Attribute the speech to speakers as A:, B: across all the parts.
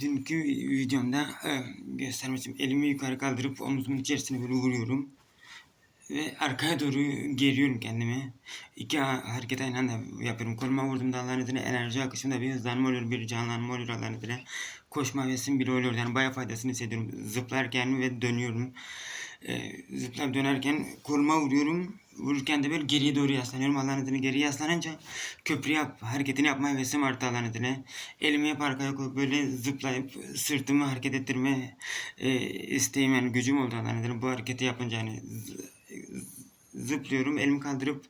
A: Dünkü videomda e, göstermiştim. Elimi yukarı kaldırıp omuzumun içerisine böyle vuruyorum. Ve arkaya doğru geriyorum kendimi. İki ha- hareket aynı anda yapıyorum. Koluma vurduğumda Allah'ın izniyle enerji akışımda bir hızlanma oluyor, bir canlanma oluyor Allah'ın izniyle. Koşma hevesim bile oluyor. Yani bayağı faydasını hissediyorum. Zıplarken ve dönüyorum. E, zıplar dönerken koluma vuruyorum. Vururken de böyle geriye doğru yaslanıyorum. Allah'ın izniyle geriye yaslanınca köprü yap, hareketini yapma hevesim arttı Allah'ın izniyle. Elimi hep arkaya koyup böyle zıplayıp sırtımı hareket ettirme e, isteğim yani gücüm oldu Allah'ın izniyle. Bu hareketi yapınca hani zıplıyorum, elimi kaldırıp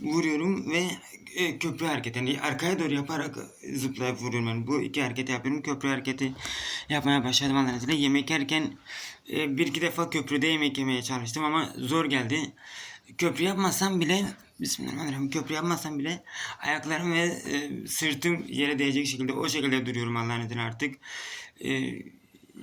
A: vuruyorum ve e, köprü hareketi yani arkaya doğru yaparak zıplayıp vuruyorum yani bu iki hareketi yapıyorum köprü hareketi yapmaya başladım izniyle yemek yerken e, bir iki defa köprüde yemek yemeye çalıştım ama zor geldi köprü yapmasam bile Bismillahirrahmanirrahim köprü yapmasam bile ayaklarım ve e, sırtım yere değecek şekilde o şekilde duruyorum Allah'ın izniyle artık e,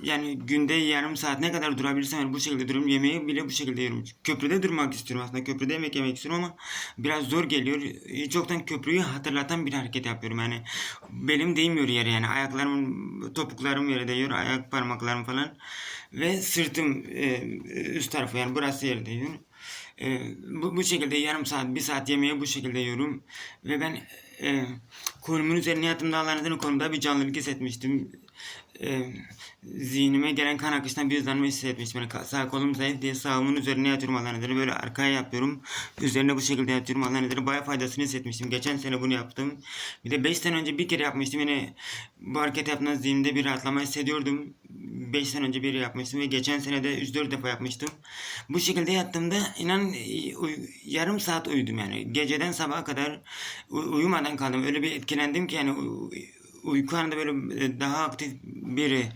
A: yani günde yarım saat ne kadar durabilirsem yani bu şekilde duruyorum. Yemeği bile bu şekilde yiyorum. Köprüde durmak istiyorum aslında. Köprüde yemek yemek istiyorum ama biraz zor geliyor. Hiç yoktan köprüyü hatırlatan bir hareket yapıyorum. Yani belim değmiyor yere yani. Ayaklarım, topuklarım yere değiyor. Ayak parmaklarım falan. Ve sırtım e, üst tarafı yani burası yere değiyor. E, bu, bu şekilde yarım saat, bir saat yemeği bu şekilde yiyorum. Ve ben e, kolumun üzerine Allah'ın izniyle kolumda bir canlılık hissetmiştim. E, zihnime gelen kan akıştan bir hızlanma hissetmiştim. Yani sağ kolum zayıf diye sağımın üzerine yatıyorum Allah'ın izniyle. Böyle arkaya yapıyorum. Üzerine bu şekilde yatıyorum Allah'ın izniyle. Bayağı faydasını hissetmiştim. Geçen sene bunu yaptım. Bir de 5 sene önce bir kere yapmıştım. Yine bu hareket yaptığımda zihnimde bir rahatlama hissediyordum. 5 sene önce bir yapmıştım ve geçen sene de 3-4 defa yapmıştım. Bu şekilde yattığımda inan e, yarım saat uyudum yani. Geceden sabaha kadar uyumadan kaldım. Öyle bir etkilendim ki yani uyku anında böyle e, daha aktif bir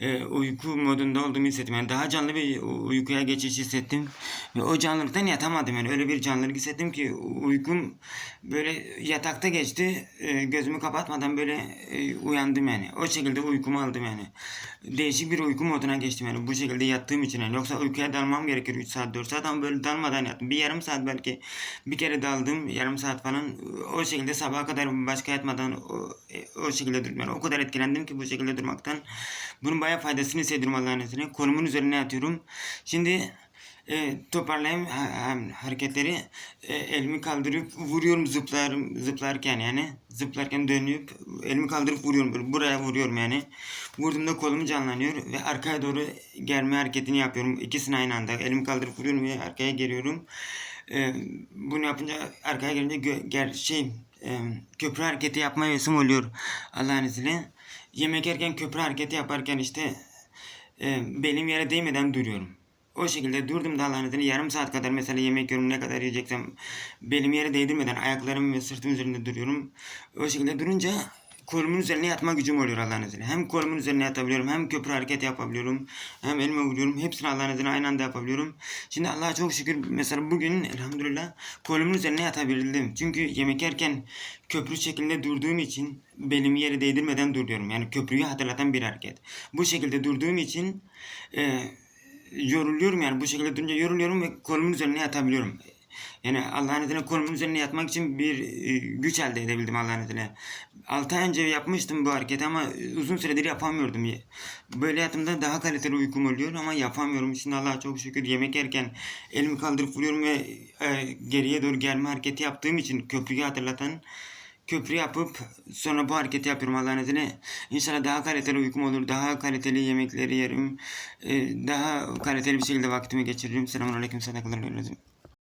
A: e, uyku modunda olduğumu hissettim. Yani daha canlı bir uykuya geçiş hissettim. Ve o canlılıktan yatamadım. Yani öyle bir canlılık hissettim ki uykum böyle yatakta geçti. E, gözümü kapatmadan böyle e, uyandım yani. O şekilde uykumu aldım yani. Değişik bir uyku moduna geçtim yani. Bu şekilde yattığım için yani. Yoksa uykuya dalmam gerekir 3 saat 4 saat ama böyle dalmadan yattım. Bir yarım saat belki bir kere daldım. Yarım saat falan. O şekilde sabaha kadar başka yatmadan o, e, o şekilde durdum. Yani o kadar etkilendim ki bu şekilde durmaktan. Bunun bayağı faydasını hissediyorum Allah'ın izniyle. Kolumun üzerine yatıyorum. Şimdi e, toparlayayım ha- ha- hareketleri. E, elimi kaldırıp vuruyorum zıplarım zıplarken yani. Zıplarken dönüp elimi kaldırıp vuruyorum. Buraya vuruyorum yani. Vurduğumda kolum canlanıyor ve arkaya doğru germe hareketini yapıyorum. İkisini aynı anda. Elimi kaldırıp vuruyorum ve arkaya geriyorum. E, bunu yapınca arkaya gelince gö- ger şey e, köprü hareketi yapma hevesim oluyor Allah'ın izniyle. Yemek yerken köprü hareketi yaparken işte e, belim yere değmeden duruyorum. O şekilde durdum da Allah'ın izniyle yarım saat kadar mesela yemek yiyorum ne kadar yiyeceksem belimi yere değdirmeden ayaklarım ve sırtım üzerinde duruyorum. O şekilde durunca kolumun üzerine yatma gücüm oluyor Allah'ın izniyle. Hem kolumun üzerine yatabiliyorum hem köprü hareket yapabiliyorum. Hem elime vuruyorum. Hepsini Allah'ın izniyle aynı anda yapabiliyorum. Şimdi Allah'a çok şükür mesela bugün elhamdülillah kolumun üzerine yatabildim. Çünkü yemek yerken köprü şeklinde durduğum için belimi yere değdirmeden duruyorum. Yani köprüyü hatırlatan bir hareket. Bu şekilde durduğum için e, yoruluyorum yani bu şekilde durunca yoruluyorum ve kolumun üzerine yatabiliyorum. Yani Allah'ın izniyle kolumun üzerine yatmak için bir e, güç elde edebildim Allah'ın izniyle. 6 ay önce yapmıştım bu hareketi ama uzun süredir yapamıyordum. Böyle yattığımda daha kaliteli uykum oluyor ama yapamıyorum. Şimdi Allah'a çok şükür yemek yerken elimi kaldırıp vuruyorum ve e, geriye doğru gelme hareketi yaptığım için köprüyü hatırlatan köprü yapıp sonra bu hareketi yapıyorum Allah'ın izniyle. İnşallah daha kaliteli uykum olur, daha kaliteli yemekleri yerim, e, daha kaliteli bir şekilde vaktimi geçiririm. Selamun Aleyküm, sadakalar